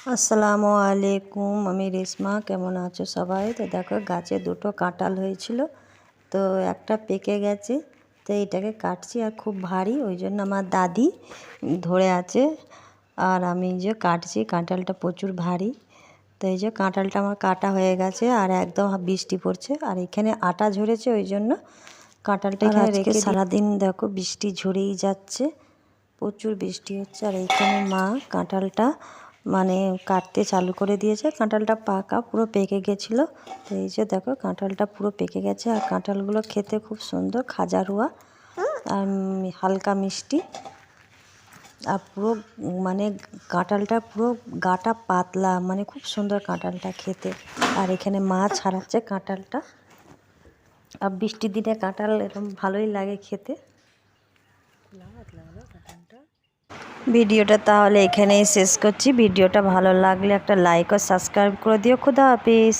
আসসালামু আলাইকুম আমি রেশমা কেমন আছো সবাই? তো দেখো গাছে দুটো কাঁঠাল হয়েছিল তো একটা পেকে গেছে তো এটাকে কাটছি আর খুব ভারী ওই জন্য আমার দাদি ধরে আছে আর আমি যে কাটছি কাঁঠালটা প্রচুর ভারী তো এই যে কাঁটালটা আমার কাটা হয়ে গেছে আর একদম বৃষ্টি পড়ছে আর এখানে আটা ঝরেছে ওই জন্য কাঁঠালটা এখানে রেখে সারাদিন দেখো বৃষ্টি ঝরেই যাচ্ছে প্রচুর বৃষ্টি হচ্ছে আর এইখানে মা কাঁঠালটা মানে কাটতে চালু করে দিয়েছে। কাঁঠালটা পাকা, পুরো পেকে গেছিল। তো এই যে দেখো, কাঁঠালটা পুরো পেকে গেছে আর কাঁঠালগুলো খেতে খুব সুন্দর খাজারুয়া আর হালকা মিষ্টি। আর পুরো মানে কাঁঠালটা পুরো গাটা পাতলা মানে খুব সুন্দর কাঁঠালটা খেতে। আর এখানে মা ছাড়াচ্ছে কাঁঠালটা। আর বৃষ্টির দিনে কাঁঠাল এরকম ভালোই লাগে খেতে। ভিডিওটা তাহলে এখানেই শেষ করছি। ভিডিওটা ভালো লাগলে একটা লাইক ও সাবস্ক্রাইব করে দিও। খুদা হাফিজ।